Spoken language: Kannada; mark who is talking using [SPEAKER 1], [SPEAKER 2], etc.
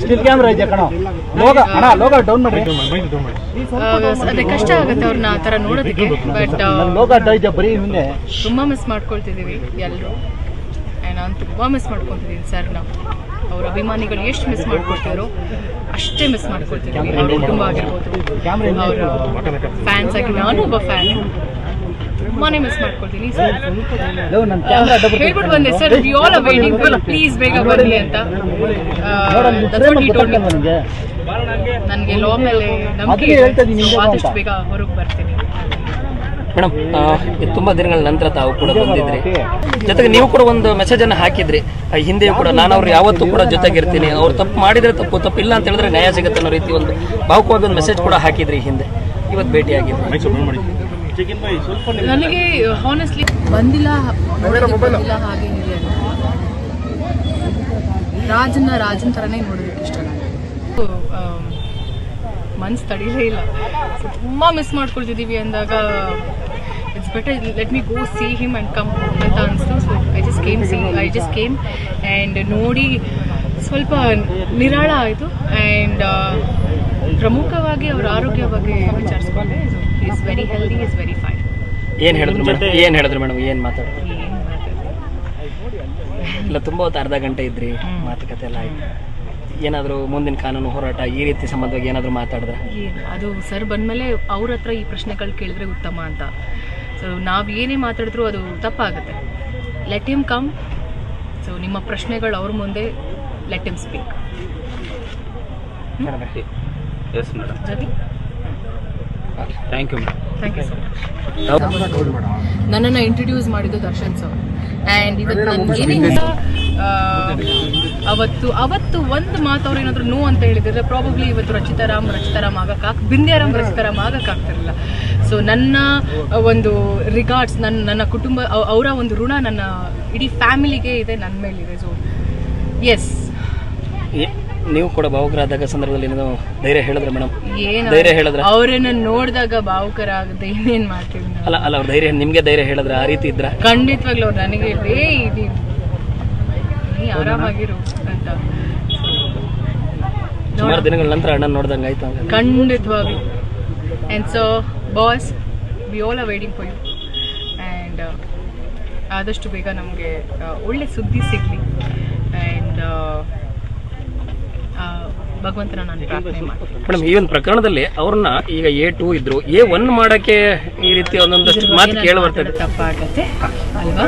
[SPEAKER 1] ಸ್ಟಿಲ್ ಕ್ಯಾಮ್ರಾ ಇದೆ ಕಣ. ಲೋಗ ಅಣ್ಣ ಲೋಗ ಡೌನ್ ಮಾಡಿ
[SPEAKER 2] ಅದೇ ಕಷ್ಟ ಆಗುತ್ತೆ ಅವ್ರನ್ನ ಆ ಥರ ನೋಡೋದಕ್ಕೆ ಬಟ್
[SPEAKER 1] ಲೋಗ ಇದೆ ಬರೀ ಹಿಂದೆ.
[SPEAKER 2] ತುಂಬ ಮಿಸ್ ಮಾಡ್ಕೊಳ್ತಿದ್ದೀವಿ ಎಲ್ಲರೂ ನಾನು ತುಂಬಾ ಮಿಸ್ ಮಾಡ್ಕೊತಿದೀನಿ ಸರ್ ನಾವು ಅವ್ರ ಅಭಿಮಾನಿಗಳು ಎಷ್ಟು ಮಿಸ್ ಮಾಡ್ಕೊಳ್ತಾರೋ ಅಷ್ಟೇ ಮಿಸ್ ಮಾಡ್ಕೊಳ್ತಿದ್ದೀವಿ. ಅವ್ರ ಕುಟುಂಬ ಆಗಿರ್ಬೋದು. ಅವರ ಫ್ಯಾನ್ಸ್ ಆಗಿ ನಾನು ಒಬ್ಬ ಫ್ಯಾನ್ ತುಂಬಾನೇ ಮಿಸ್ ಮಾಡ್ಕೊಳ್ತೀನಿ. ಹೇಳ್ಬಿಟ್ಟು ಬಂದೆ sir we all are waiting please ಬೇಗ ಬರಲಿ ಅಂತ.
[SPEAKER 1] ನನಗೆ.
[SPEAKER 2] ಲೋ ಮೇಲೆ ನಂಬಿಕೆ ಆದಷ್ಟು ಬೇಗ ಹೊರಗೆ ಬರ್ತೀನಿ.
[SPEAKER 3] ಮೇಡಮ್ ಇದು ತುಂಬಾ ದಿನಗಳ ನಂತರ ತಾವು ಕೂಡ ಬಂದಿದ್ರಿ. ಜೊತೆಗೆ ನೀವು ಕೂಡ ಒಂದು ಮೆಸೇಜ್ ಅನ್ನ ಹಾಕಿದ್ರಿ. ಹಿಂದೆ ಹಿಂದೆಯೂ ಕೂಡ ನಾನು ಅವ್ರು ಯಾವತ್ತು ಕೂಡ ಜೊತೆಗಿರ್ತೀನಿ. ಅವ್ರು ತಪ್ಪು ಮಾಡಿದ್ರೆ ತಪ್ಪು ತಪ್ಪಿಲ್ಲ ಅಂತ ಹೇಳಿದ್ರೆ ನ್ಯಾಯ ಸಿಗುತ್ತೆ ಅನ್ನೋ ರೀತಿ ಒಂದು ಭಾವುಕವಾದ ಒಂದು ಮೆಸೇಜ್ ಕೂಡ ಹಾಕಿದ್ರಿ ಹಿಂದೆ. ಇವತ್ತು
[SPEAKER 2] ನನಗೆ ಹಾನೆಸ್ಟ್ಲಿ ಬಂದಿಲ್ಲ ನೋಡೋದಕ್ಕೆ ಬಂದಿಲ್ಲ ಹಾಗೆ ರಾಜನ ರಾಜನ್ನ ರಾಜನ್ ಥರನೇ ನೋಡೋದಕ್ಕೆ ಇಷ್ಟ ನನಗೆ ಮನ್ಸು ತಡೀಲೇ ಇಲ್ಲ. ತುಂಬಾ ತುಂಬ ಮಿಸ್ ಮಾಡ್ಕೊಳ್ತಿದ್ದೀವಿ ಅಂದಾಗ it's better let me go see him and come ಅಂತ ಅನಿಸ್ತು. So I just came see I just came and ನೋಡಿ ಸ್ವಲ್ಪ ನಿರಾಳ ಆಯಿತು. ಆ್ಯಂಡ್ ಪ್ರಮುಖವಾಗಿ ಅವರ ಆರೋಗ್ಯ ಬಗ್ಗೆ ವಿಚಾರಿಸ್ಕೊಂಡೆ is very healthy is very fine
[SPEAKER 3] ಏನು ಹೇಳಿದ್ರು ಮೇಡಮ್? ಏನ್ ಹೇಳಿದ್ರು ಮೇಡಮ್? ಏನು ಮಾತಾಡಿದ್ರು
[SPEAKER 2] ಏನು
[SPEAKER 3] ಇಲ್ಲ ತುಂಬಾ ಹೊತ್ತು ಅರ್ಧ ಗಂಟೆ ಇದ್ರಿ ಮಾತುಕತೆ ಎಲ್ಲ ಆಯ್ತು. ಏನಾದರೂ ಮುಂದಿನ ಕಾನೂನು ಹೋರಾಟ ಈ ರೀತಿ ಸಂಬಂಧವಾಗಿ ಏನಾದರೂ ಮಾತಾಡಿದ್ರೆ
[SPEAKER 2] ಏನು? ಅದು ಸರ್ ಬಂದಮೇಲೆ ಅವ್ರ ಹತ್ರ ಈ ಪ್ರಶ್ನೆಗಳು ಕೇಳಿದ್ರೆ ಉತ್ತಮ ಅಂತ. ಸೊ ನಾವು ಏನೇ ಮಾತಾಡಿದ್ರು ಅದು ತಪ್ಪಾಗುತ್ತೆ. ಲೆಟ್ ಹಿಮ್ ಕಮ್ ಸೊ ನಿಮ್ಮ ಪ್ರಶ್ನೆಗಳು ಅವ್ರ ಮುಂದೆ let him? Speak
[SPEAKER 4] yes madam thank you madam
[SPEAKER 2] thank you so much ನನ್ನನ್ನು ಇಂಟ್ರೊಡ್ಯೂಸ್ ಮಾಡಿದ್ದು ದರ್ಶನ್ ಸರ್ ಆ್ಯಂಡ್ ಇವತ್ತು ಏನಿಲ್ಲ ಅವತ್ತು ಅವತ್ತು ಒಂದು ಮಾತು ಅವ್ರು ಏನಾದರೂ ನೋ ಅಂತ ಹೇಳಿದ್ರೆ ಪ್ರಾಬಬ್ಲಿ ಇವತ್ತು ರಚಿತಾರಾಮ್ ರಚಿತಾರಾಮ್ ಆಗಕ್ಕಾಗ್ ಬಿಂದ್ಯಾರಾಮ್ ರಚಿತಾರಾಮ್ ಆಗಕ್ಕಾಗ್ತಿರಲಿಲ್ಲ ಸೊ ನನ್ನ ಒಂದು ರಿಗಾರ್ಡ್ಸ್ ನನ್ನ ನನ್ನ ಕುಟುಂಬ ಅವ್- ಅವರ ಒಂದು ಋಣ ನನ್ನ ಇಡೀ ಫ್ಯಾಮಿಲಿಗೆ ಇದೆ ನನ್ನ ಮೇಲಿದೆ. ಸೊ ಎಸ್
[SPEAKER 3] ನೀವು ಕೂಡ ಭಾವುಕರಾದಾಗ ಸಂದರ್ಭದಲ್ಲಿ ಏನೋ ಧೈರ್ಯ ಹೇಳಿದ್ರೆ ಮೇಡಮ್
[SPEAKER 2] ಏನು?
[SPEAKER 3] ಧೈರ್ಯ ಹೇಳಿದ್ರೆ?
[SPEAKER 2] ಅವರನ್ನು ನೋಡಿದಾಗ ಭಾವುಕರ ಆಗದೆ ಇನ್ನೇನು ಮಾಡ್ತೀವಿ ನಾವು?
[SPEAKER 3] ಅಲ್ಲ ಅಲ್ಲ ಅವ್ರ ಧೈರ್ಯ ನಿಮ್ಗೆ ಧೈರ್ಯ ಹೇಳಿದ್ರೆ ಆ ರೀತಿ ಇದ್ರ?
[SPEAKER 2] ಖಂಡಿತವಾಗ್ಲೂ ಅವ್ರು ನನಗೆ ಏ ಇದು ಆರಾಮಾಗಿರು ಅಂತ.
[SPEAKER 3] ಸುಮಾರು ದಿನಗಳ ನಂತರ ಅಣ್ಣ ನೋಡ್ದಂಗೆ ಆಯ್ತು ಹಂಗಾದ್ರೆ.
[SPEAKER 2] ಖಂಡಿತವಾಗ್ಲೂ. And so boss we all are waiting for you and ಆದಷ್ಟು ಬೇಗ ನಮಗೆ ಒಳ್ಳೆ ಸುದ್ದಿ ಸಿಗಲಿ. ಆ್ಯಂಡ್ ಭಗವಂತನ ನಾನು ಪ್ರಾರ್ಥನೆ ಮಾಡ್ತೀನಿ.
[SPEAKER 3] ಮೇಡಮ್ ಈ ಒಂದು ಪ್ರಕರಣದಲ್ಲಿ ಅವ್ರನ್ನ ಈಗ ಎ ಟೂ ಇದ್ರು. ಎ ಒನ್ ಮಾಡಕ್ಕೆ ಈ ರೀತಿ ಒಂದೊಂದಷ್ಟು ಮಾತು ಕೇಳಿ ಬರ್ತದೆ.
[SPEAKER 2] ತಪ್ಪಾಗತ್ತೆ? ಅಲ್ವಾ?